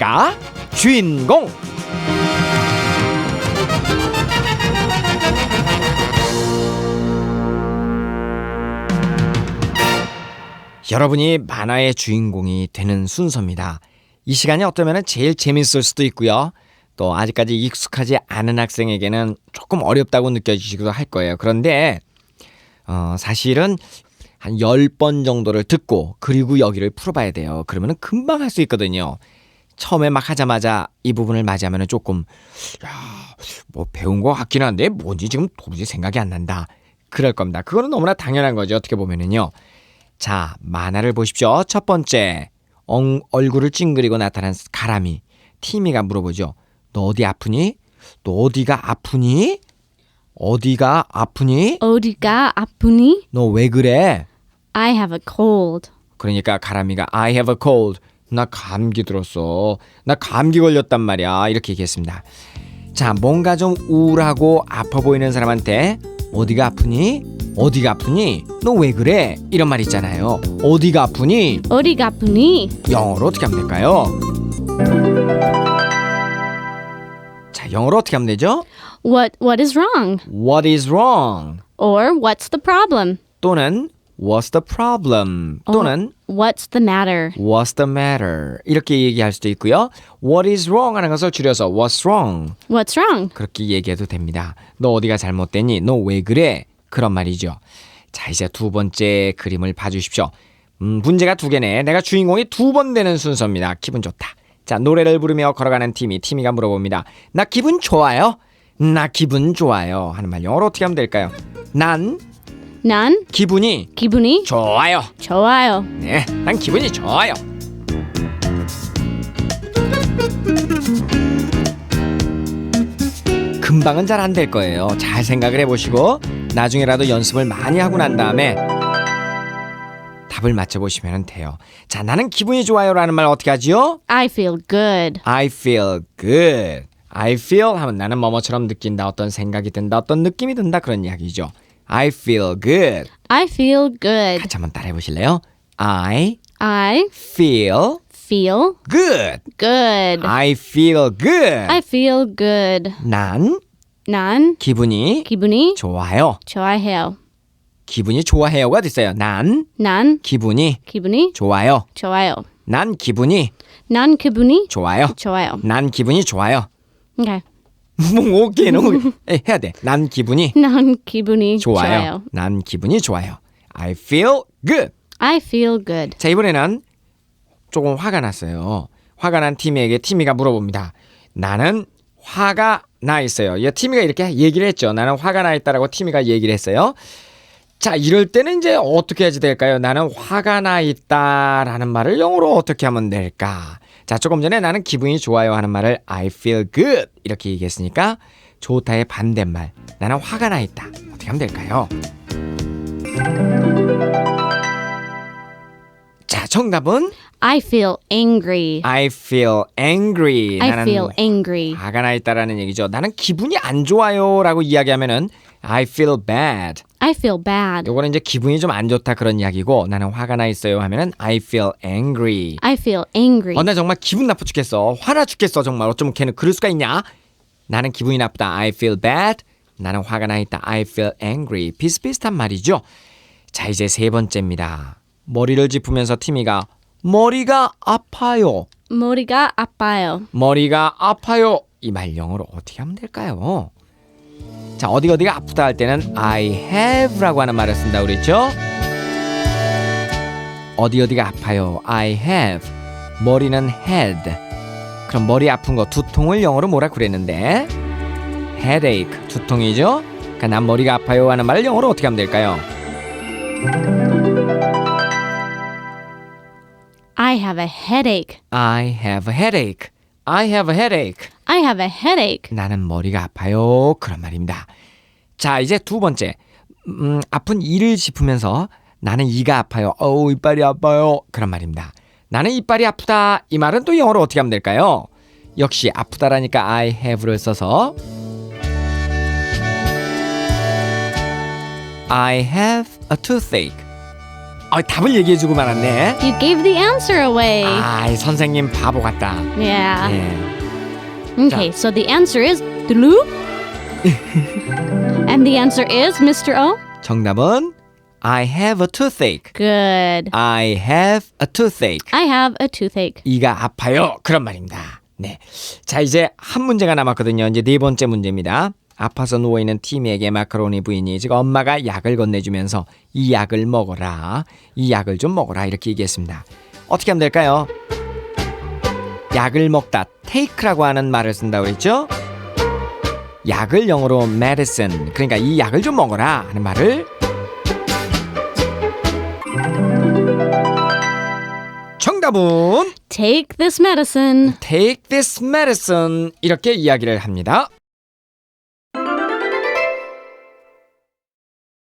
내가 주인공. 여러분이 만화의 주인공이 되는 순서입니다. 이 시간이 어쩌면 제일 재밌을 수도 있고요. 또 아직까지 익숙하지 않은 학생에게는 조금 어렵다고 느껴지기도 할 거예요. 그런데 어, 사실은 한 10번 정도를 듣고 그리고 여기를 풀어봐야 돼요. 그러면 금방 할 수 있거든요. 처음에 막 하자마자 이 부분을 맞이하면 조금 야, 뭐 배운 것 같긴 한데 뭔지 지금 도무지 생각이 안 난다. 그럴 겁니다. 그거는 너무나 당연한 거죠. 어떻게 보면은요. 자, 만화를 보십시오. 첫 번째. 엉, 얼굴을 찡그리고 나타난 가람이. 티미가 물어보죠. 너 어디 아프니? 너 어디가 아프니? 어디가 아프니? 어디가 아프니? 너 왜 그래? I have a cold. 그러니까 가람이가 I have a cold. 나 감기 들었어. 나 감기 걸렸단 말이야. 이렇게 얘기했습니다. 자, 뭔가 좀 우울하고 아파 보이는 사람한테 어디가 아프니? 어디가 아프니? 너 왜 그래? 이런 말 있잖아요. 어디가 아프니? 어디가 아프니? 영어로 어떻게 하면 될까요? 자, 영어로 어떻게 하면 되죠? What what is wrong? What is wrong? Or what's the problem? 또는 What's the problem? 또는 What's the matter? What's the matter? 이렇게 얘기할 수도 있고요. What is wrong 하는 것을 줄여서 What's wrong? What's wrong? 그렇게 얘기해도 됩니다. 너 어디가 잘못됐니? 너 왜 그래? 그런 말이죠. 자, 이제 두 번째 그림을 봐주십시오. 음, 문제가 두 개네. 내가 주인공이 두 번 되는 순서입니다. 기분 좋다. 자, 노래를 부르며 걸어가는 팀이, 팀이가 물어봅니다. 나 기분 좋아요? 나 기분 좋아요. 하는 말 영어로 어떻게 하면 될까요? 난 난 기분이 기분이 좋아요. 좋아요. 네, 난 기분이 좋아요. 금방은 잘 안 될 거예요. 잘 생각을 해보시고 나중에라도 연습을 많이 하고 난 다음에 답을 맞춰보시면 돼요. 자, 나는 기분이 좋아요라는 말 어떻게 하지요? I feel good. I feel good. I feel 하면 나는 뭐뭐처럼 느낀다. 어떤 생각이 든다. 어떤 느낌이 든다. 그런 이야기죠. I feel good. I feel good. 같이 한번 따라해 보실래요? I I feel feel good. good. I feel good. I feel good. 난 난 기분이 기분이 좋아요. 좋아해요. 기분이 좋아해요가 됐어요. 난 난 기분이 기분이 좋아요. 좋아요. 난 기분이 난 기분이 좋아요. 좋아요. 난 기분이 좋아요. Okay. 뭐 오케이는 에, 해야 돼. 난 기분이 난 기분이 좋아요. 좋아요. 난 기분이 좋아요. I feel good. I feel good. 자 이번에는 조금 화가 났어요. 화가 난 티미에게 티미가 물어봅니다. 나는 화가 나 있어요. 이 티미가 이렇게 얘기를 했죠. 나는 화가 나 있다라고 티미가 얘기를 했어요. 자 이럴 때는 이제 어떻게 해야 될까요? 나는 화가 나 있다라는 말을 영어로 어떻게 하면 될까? 자 조금 전에 나는 기분이 좋아요 하는 말을 I feel good 이렇게 얘기했으니까 좋다의 반대말 나는 화가 나 있다 어떻게 하면 될까요? 자 정답은 I feel angry. I feel angry. I 나는 feel angry. 화가 나 있다라는 얘기죠. 나는 기분이 안 좋아요라고 이야기하면은 I feel bad. I feel bad. 요거는 이제 기분이 좀 안 좋다 그런 이야기고 나는 화가 나 있어요 하면은 I feel angry. I feel angry. 어, 나 정말 기분 나빠 죽겠어. 화나 죽겠어 정말. 어쩌면 걔는 그럴 수가 있냐? 나는 기분이 나쁘다. I feel bad. 나는 화가 나 있다. I feel angry. 비슷비슷한 말이죠. 자 이제 세 번째입니다. 머리를 짚으면서 티미가 머리가 아파요. 머리가 아파요. 머리가 아파요. 이 말 영어로 어떻게 하면 될까요? 자, 어디 어디가 아프다 할 때는 I have라고 하는 말을 쓴다고 그랬죠? 어디 어디가 아파요. I have. 머리는 head. 그럼 머리 아픈 거 두통을 영어로 뭐라 그랬는데? headache. 두통이죠? 그러니까 난 머리가 아파요 하는 말을 영어로 어떻게 하면 될까요? I have a headache. I have a headache. I have a headache. I have a headache. 나는 머리가 아파요. 그런 말입니다. 자, 이제 두 번째. 음, 아픈 이를 짚으면서 나는 이가 아파요. 어우, 이빨이 아파요. 그런 말입니다. 나는 이빨이 아프다. 이 말은 또 영어로 어떻게 하면 될까요? 역시 아프다라니까 I have를 써서 I have a toothache. 어, 답을 얘기해주고 말았네. You gave the answer away. 아, 선생님 바보 같다. Yeah. 예. Okay, so the answer is Dulu. and the answer is Mr. O. 정답은 I have a toothache. Good. I have a toothache. I have a toothache. 이가 아파요. 그런 말입니다. 네. 자, 이제 한 문제가 남았거든요. 이제 네 번째 문제입니다. 아파서 누워있는 티미에게 마카로니 부인이 즉 엄마가 약을 건네주면서 이 약을 먹어라. 이 약을 좀 먹어라. 이렇게 얘기했습니다. 어떻게 하면 될까요? 약을 먹다 take라고 하는 말을 쓴다고 그랬죠? 약을 영어로 medicine 그러니까 이 약을 좀 먹어라 하는 말을 정답은 Take this medicine. take this medicine 이렇게 이야기를 합니다.